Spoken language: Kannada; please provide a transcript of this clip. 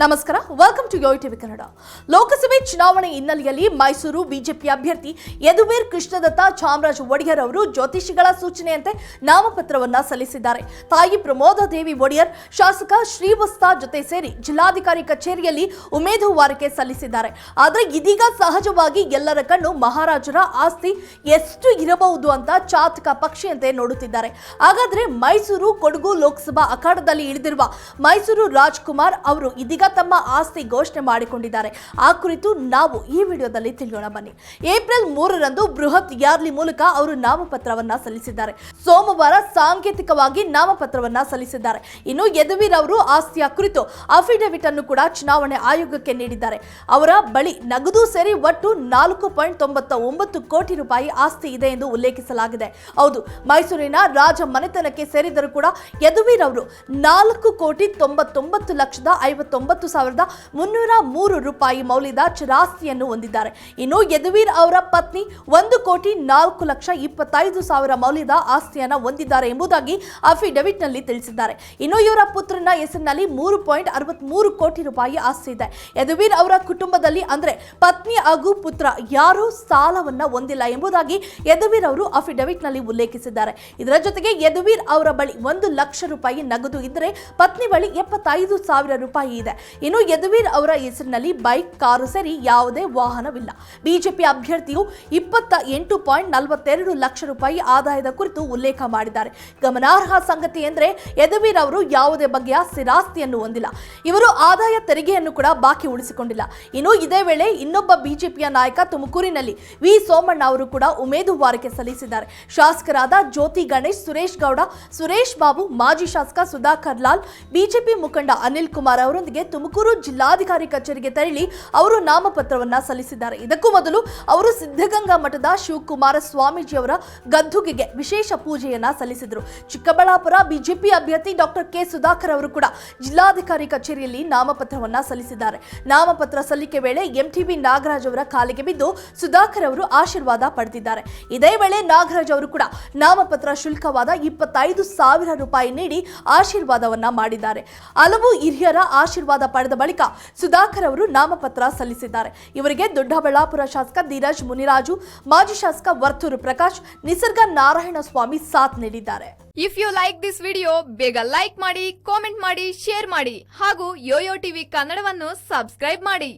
ನಮಸ್ಕಾರ ವೆಲ್ಕಮ್ ಟು ಯೋಯ್ ಟಿವಿ ಕನ್ನಡ ಲೋಕಸಭೆ ಚುನಾವಣೆ ಹಿನ್ನೆಲೆಯಲ್ಲಿ ಮೈಸೂರು ಬಿಜೆಪಿ ಅಭ್ಯರ್ಥಿ ಯದುವೀರ್ ಕೃಷ್ಣದತ್ತ ಚಾಮರಾಜ ಒಡೆಯರ್ ಅವರು ಜ್ಯೋತಿಷಿಗಳ ಸೂಚನೆಯಂತೆ ನಾಮಪತ್ರವನ್ನ ಸಲ್ಲಿಸಿದ್ದಾರೆ. ತಾಯಿ ಪ್ರಮೋದ ದೇವಿ ಒಡೆಯರ್, ಶಾಸಕ ಶ್ರೀವಸ್ತ ಜೊತೆ ಸೇರಿ ಜಿಲ್ಲಾಧಿಕಾರಿ ಕಚೇರಿಯಲ್ಲಿ ಉಮೇದುವಾರಿಕೆ ಸಲ್ಲಿಸಿದ್ದಾರೆ. ಆದರೆ ಇದೀಗ ಸಹಜವಾಗಿ ಎಲ್ಲರ ಕಣ್ಣು ಮಹಾರಾಜರ ಆಸ್ತಿ ಎಷ್ಟು ಇರಬಹುದು ಅಂತ ಚಾತಕ ಪಕ್ಷಿಯಂತೆ ನೋಡುತ್ತಿದ್ದಾರೆ. ಹಾಗಾದ್ರೆ ಮೈಸೂರು ಕೊಡಗು ಲೋಕಸಭಾ ಅಖಾಡದಲ್ಲಿ ಇಳಿದಿರುವ ಮೈಸೂರು ರಾಜ್ಕುಮಾರ್ ಅವರು ಇದೀಗ ತಮ್ಮ ಆಸ್ತಿ ಘೋಷಣೆ ಮಾಡಿಕೊಂಡಿದ್ದಾರೆ. ಆ ಕುರಿತು ನಾವು ಈ ವಿಡಿಯೋದಲ್ಲಿ ತಿಳಿಯೋಣ. ಬನ್ನಿ. ಏಪ್ರಿಲ್ ಮೂರರಂದು ಬೃಹತ್ ಯಾರ್ಲಿ ಮೂಲಕ ಅವರು ನಾಮಪತ್ರವನ್ನ ಸಲ್ಲಿಸಿದ್ದಾರೆ. ಸೋಮವಾರ ಸಾಂಕೇತಿಕವಾಗಿ ನಾಮಪತ್ರವನ್ನ ಸಲ್ಲಿಸಿದ್ದಾರೆ. ಇನ್ನು ಯದುವೀರ್ ಅವರು ಆಸ್ತಿಯ ಕುರಿತು ಅಫಿಡವಿಟ್ ಅನ್ನು ಕೂಡ ಚುನಾವಣೆ ಆಯೋಗಕ್ಕೆ ನೀಡಿದ್ದಾರೆ. ಅವರ ಬಳಿ ನಗದು ಸೇರಿ ಒಟ್ಟು ನಾಲ್ಕು ಪಾಯಿಂಟ್ ತೊಂಬತ್ತ ಒಂಬತ್ತು ಕೋಟಿ ರೂಪಾಯಿ ಆಸ್ತಿ ಇದೆ ಎಂದು ಉಲ್ಲೇಖಿಸಲಾಗಿದೆ. ಹೌದು, ಮೈಸೂರಿನ ರಾಜ ಮನೆತನಕ್ಕೆ ಸೇರಿದರೂ ಕೂಡ ಯದುವೀರ್ ಅವರು ನಾಲ್ಕು ಕೋಟಿ ತೊಂಬತ್ತೊಂಬತ್ತು ಲಕ್ಷದ ಐವತ್ತೊಂಬತ್ತು ಸಾವಿರದ ಮುನ್ನೂರ ಮೂರು ರೂಪಾಯಿ ಮೌಲ್ಯದ ಚಿರಾಸ್ತಿಯನ್ನು ಹೊಂದಿದ್ದಾರೆ. ಇನ್ನು ಯದುವೀರ್ ಅವರ ಪತ್ನಿ ಒಂದು ಕೋಟಿ ನಾಲ್ಕು ಲಕ್ಷ ಇಪ್ಪತ್ತೈದು ಸಾವಿರ ಮೌಲ್ಯದ ಆಸ್ತಿಯನ್ನು ಹೊಂದಿದ್ದಾರೆ ಎಂಬುದಾಗಿ ಅಫಿಡವಿಟ್ನಲ್ಲಿ ತಿಳಿಸಿದ್ದಾರೆ. ಇನ್ನು ಇವರ ಪುತ್ರನ ಹೆಸರಿನಲ್ಲಿ ಮೂರು ಪಾಯಿಂಟ್ ಅರವತ್ಮೂರು ಕೋಟಿ ರೂಪಾಯಿ ಆಸ್ತಿ ಇದೆ. ಯದುವೀರ್ ಅವರ ಕುಟುಂಬದಲ್ಲಿ ಅಂದ್ರೆ ಪತ್ನಿ ಹಾಗೂ ಪುತ್ರ ಯಾರೂ ಸಾಲವನ್ನ ಹೊಂದಿಲ್ಲ ಎಂಬುದಾಗಿ ಯದುವೀರ್ ಅವರು ಅಫಿಡವಿಟ್ನಲ್ಲಿ ಉಲ್ಲೇಖಿಸಿದ್ದಾರೆ. ಇದರ ಜೊತೆಗೆ ಯದುವೀರ್ ಅವರ ಬಳಿ ಒಂದು ಲಕ್ಷ ರೂಪಾಯಿ ನಗದು ಇದ್ದರೆ ಪತ್ನಿ ಬಳಿ ಎಪ್ಪತ್ತೈದು ಸಾವಿರ ರೂಪಾಯಿ ಇದೆ. ಇನ್ನು ಯದುವೀರ್ ಅವರ ಹೆಸರಿನಲ್ಲಿ ಬೈಕ್, ಕಾರು ಸೇರಿ ಯಾವುದೇ ವಾಹನವಿಲ್ಲ. ಬಿಜೆಪಿ ಅಭ್ಯರ್ಥಿಯು ಇಪ್ಪತ್ತ ಎಂಟು ಪಾಯಿಂಟ್ ನಲವತ್ತೆರಡು ಲಕ್ಷ ರೂಪಾಯಿ ಆದಾಯದ ಕುರಿತು ಉಲ್ಲೇಖ ಮಾಡಿದ್ದಾರೆ. ಗಮನಾರ್ಹ ಸಂಗತಿ ಎಂದರೆ ಯದುವೀರ್ ಅವರು ಯಾವುದೇ ಬಗೆಯ ಸ್ಥಿರಾಸ್ತಿಯನ್ನು ಹೊಂದಿಲ್ಲ. ಇವರು ಆದಾಯ ತೆರಿಗೆಯನ್ನು ಕೂಡ ಬಾಕಿ ಉಳಿಸಿಕೊಂಡಿಲ್ಲ. ಇನ್ನು ಇದೇ ವೇಳೆ ಇನ್ನೊಬ್ಬ ಬಿಜೆಪಿಯ ನಾಯಕ ತುಮಕೂರಿನಲ್ಲಿ ವಿ. ಸೋಮಣ್ಣ ಅವರು ಕೂಡ ಉಮೇದುವಾರಿಕೆ ಸಲ್ಲಿಸಿದ್ದಾರೆ. ಶಾಸಕರಾದ ಜ್ಯೋತಿ ಗಣೇಶ್, ಸುರೇಶ್ ಗೌಡ, ಸುರೇಶ್ ಬಾಬು, ಮಾಜಿ ಶಾಸಕ ಸುಧಾಕರ್ ಲಾಲ್, ಬಿಜೆಪಿ ಮುಖಂಡ ಅನಿಲ್ ಕುಮಾರ್ ಅವರೊಂದಿಗೆ ತುಮಕೂರು ಜಿಲ್ಲಾಧಿಕಾರಿ ಕಚೇರಿಗೆ ತೆರಳಿ ಅವರು ನಾಮಪತ್ರವನ್ನ ಸಲ್ಲಿಸಿದ್ದಾರೆ. ಇದಕ್ಕೂ ಮೊದಲು ಅವರು ಸಿದ್ಧಗಂಗಾ ಮಠದ ಶಿವಕುಮಾರ ಸ್ವಾಮೀಜಿಯವರ ಗದ್ದುಗೆಗೆ ವಿಶೇಷ ಪೂಜೆಯನ್ನ ಸಲ್ಲಿಸಿದರು. ಚಿಕ್ಕಬಳ್ಳಾಪುರ ಬಿಜೆಪಿ ಅಭ್ಯರ್ಥಿ ಡಾಕ್ಟರ್ ಕೆ. ಸುಧಾಕರ್ ಅವರು ಕೂಡ ಜಿಲ್ಲಾಧಿಕಾರಿ ಕಚೇರಿಯಲ್ಲಿ ನಾಮಪತ್ರವನ್ನ ಸಲ್ಲಿಸಿದ್ದಾರೆ. ನಾಮಪತ್ರ ಸಲ್ಲಿಕೆ ವೇಳೆ ಎಂಟಿಬಿ ನಾಗರಾಜ್ ಅವರ ಕಾಲಿಗೆ ಬಿದ್ದು ಸುಧಾಕರ್ ಅವರು ಆಶೀರ್ವಾದ ಪಡೆದಿದ್ದಾರೆ. ಇದೇ ವೇಳೆ ನಾಗರಾಜ್ ಅವರು ಕೂಡ ನಾಮಪತ್ರ ಶುಲ್ಕವಾದ ಇಪ್ಪತ್ತೈದು ಸಾವಿರ ರೂಪಾಯಿ ನೀಡಿ ಆಶೀರ್ವಾದವನ್ನ ಮಾಡಿದ್ದಾರೆ. ಹಲವು ಹಿರಿಯರ ಪಡೆದ ಬಳಿಕ ಸುಧಾಕರ್ ಅವರು ನಾಮಪತ್ರ ಸಲ್ಲಿಸಿದ್ದಾರೆ. ಇವರಿಗೆ ದೊಡ್ಡಬಳ್ಳಾಪುರ ಶಾಸಕ ಧೀರಜ್ ಮುನಿರಾಜು, ಮಾಜಿ ಶಾಸಕ ವರ್ತೂರು ಪ್ರಕಾಶ್, ನಿಸರ್ಗ ನಾರಾಯಣ ಸ್ವಾಮಿ ಸಾಥ್ ನೀಡಿದ್ದಾರೆ. If you like this video ಬೇಗ ಲೈಕ್ ಮಾಡಿ ಕಾಮೆಂಟ್ ಮಾಡಿ ಶೇರ್ ಮಾಡಿ ಹಾಗೂ ಯೋಯೋ ಟಿವಿ ಕನ್ನಡವನ್ನು ಸಬ್ಸ್ಕ್ರೈಬ್ ಮಾಡಿ.